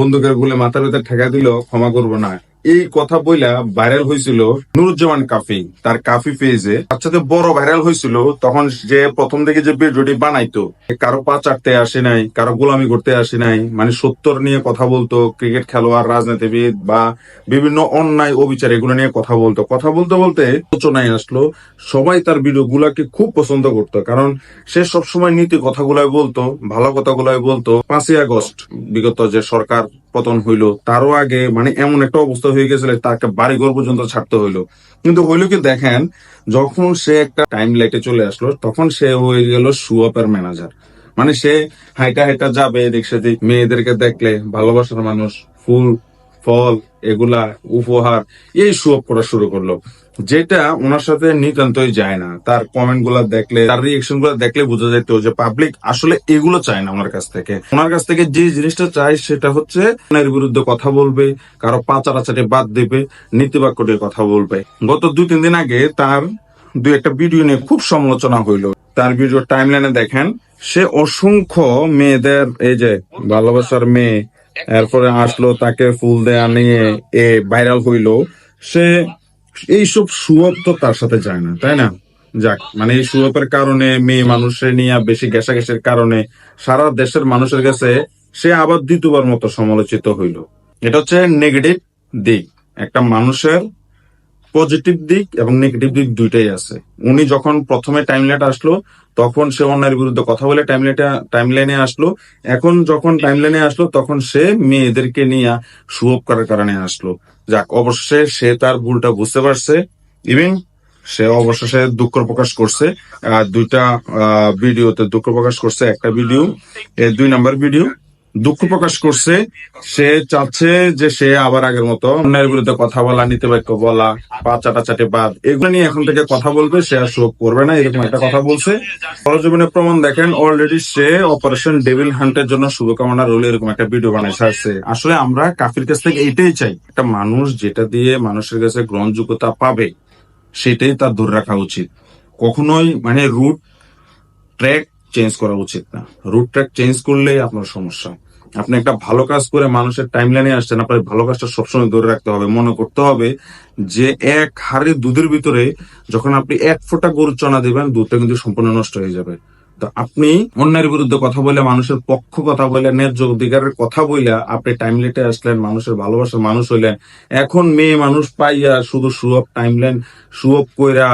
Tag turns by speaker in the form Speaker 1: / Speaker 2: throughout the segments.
Speaker 1: বন্দুকের গুলে মাথা ভেতর ঠেকা দিল ক্ষমা করব না। এই কথা বইলা ভাইরাল হয়েছিল নুরুজ্জামান কাফি। তার কাফি পেজে সাথে বড় ভাইরাল হয়েছিল তখন যে প্রথম থেকে যে ভিডিওটি বানাইতো কারও পা চাটতে আসে নাই, কারও গোলামি করতে আসে নাই মানে সত্তর নিয়ে কথা বলতো ক্রিকেট খেলোয়াড়, রাজনীতিবিদ বা বিভিন্ন অন্যায় অবিচার এগুলো নিয়ে কথা বলতো। কথা বলতে বলতে আলোচনায় আসলো, সবাই তার ভিডিও গুলাকে খুব পছন্দ করতো, কারণ সে সবসময় নীতি কথাগুলাই বলতো, ভালো কথাগুলাই বলতো। পাঁচই আগস্ট, বিগত যে সরকার পতন হইল। তারও আগে মানে এমন একটা অবস্থা হয়ে গেছিল, তাকে বাড়িঘর পর্যন্ত ছাড়তে হইল। কিন্তু হইল কি দেখেন, যখন সে একটা টাইম লাইটে চলে আসলো, তখন সে হয়ে গেল সুয়াপের ম্যানেজার মানে সে হাইটা হাইটা যাবে এদিক সেদিক, মেয়েদেরকে দেখলে, ভালোবাসার মানুষ, ফুল ফল, এগুলা উপহার, এই সুয়াপ করা শুরু করল। যেটা ওনার সাথে নিতান্তই যায় না। তার কমেন্টগুলা দেখলে, তার রিয়েকশনগুলা দেখলে বোঝা যেত যে পাবলিক আসলে এগুলো চায় না ওনার কাছ থেকে। ওনার কাছ থেকে যে জিনিসটা চায় সেটা হচ্ছে, এর বিরুদ্ধে কথা বলবে, কারও পাচারাচাটি বাদ দেবে, নীতিবাক্য দিয়ে কথা বলবে। গত দুই, তিন দিন আগে তার দুই একটা ভিডিও নিয়ে খুব সমালোচনা হইল। তার ভিডিও টাইমলাইনে দেখেন, সে অসংখ্য মেয়েদের, এই যে ভালোবাসার মেয়ে এরপরে আসলো তাকে ফুল দেয়া নিয়ে এ ভাইরাল হইল। সে এইসব সুয়ব তো তার সাথে যায় না তাই না? যাক মানে এই সুয়পের কারণে মেয়ে মানুষের নিয়ে বেশি গ্যাসাগ্যাসের কারণে সারা দেশের মানুষের কাছে সে আবার দ্বিতীয়বার মতো সমালোচিত হইল। এটা হচ্ছে নেগেটিভ দিক। একটা মানুষের পজিটিভ দিক এবং নেগেটিভ দিক দুইটাই আছে। উনি যখন প্রথমে টাইমলাইট আসলো, তখন সে অন্যায়ের বিরুদ্ধে কথা বলে টাইমলাইটে টাইমলাইনে আসলো। এখন যখন টাইমলাইনে আসলো, তখন সে মেয়েদেরকে নিয়ে সুয়োগ করার কারণে আসলো। যাক অবশ্যই সে তার ভুলটা বুঝতে পারছে। ইভেন সে অবশেষে দুঃখ প্রকাশ করছে। আর দুইটা ভিডিওতে দুঃখ প্রকাশ করছে। একটা ভিডিও দুই নাম্বার ভিডিও দুঃখ প্রকাশ করছে। সে চাচ্ছে যে সে আবার আগের মতো অন্যায়ের বিরুদ্ধে কথা বলা নিতে নীতিবাক্য বলা, পা চাটাচাটি বাদ, এগুলো নিয়ে এখন থেকে কথা বলবে, সে আর শোক করবে না, এরকম একটা কথা বলছে। সরজীবনের প্রমাণ দেখেন অলরেডি সে অপারেশন ডেভিল হান্টের জন্য শুভকামনা রোল এরকম একটা ভিডিও বানাই ছাড়ছে। আসলে আমরা কাফির কাছ থেকে এইটাই চাই, একটা মানুষ যেটা দিয়ে মানুষের কাছে গ্রহণযোগ্যতা পাবে, সেটাই তার ধরে রাখা উচিত। কখনোই মানে রুট ট্র্যাক চেঞ্জ করা উচিত না। রুট ট্র্যাক চেঞ্জ করলেই আপনার সমস্যা। আপনি একটা ভালো কাজ করে মানুষের টাইম লাইনে আসছেন, আপনার ভালো কাজটা সবসময় ধরে রাখতে হবে, মনে করতে হবে যে এক হাড়ি দুধের ভিতরে যখন আপনি এক ফোঁটা গরুর চনা দিবেন, দুধটা কিন্তু সম্পূর্ণ নষ্ট হয়ে যাবে। তো আপনি অন্যের বিরুদ্ধে কথা বলে মানুষের পক্ষ কথা বলে ন্যায্য অধিকারের কথা বলে আপনি টাইম লেটে আসলেন, মানুষের ভালোবাসার মানুষ হইলেন এখন মেয়ে মানুষ পাইয়া শুধু সুঅপ টাইমলাইন সুঅপ কইরা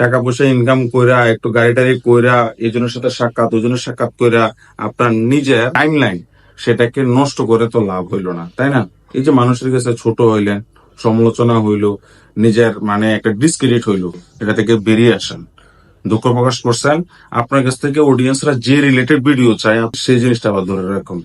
Speaker 1: টাকা পয়সা ইনকাম কইরা, একটু গাড়ি টাড়ি কইরা, এজনের সাথে সাক্ষাৎ, ওজনের সাক্ষাৎ কইরা আপনার নিজের টাইম লাইন সেটাকে নষ্ট করে তো লাভ হইল না, তাই না? এই যে মানুষের কাছে ছোট হইলেন, সমালোচনা হইল, নিজের মানে একটা ডিসক্রেডিট হইল, এটা থেকে বেরিয়ে আসেন। দুঃখ প্রকাশ করছেন। আপনার কাছ থেকে অডিয়েন্সরা যে রিলেটেড ভিডিও চায় সেই জিনিসটা আবার ধরে রাখুন।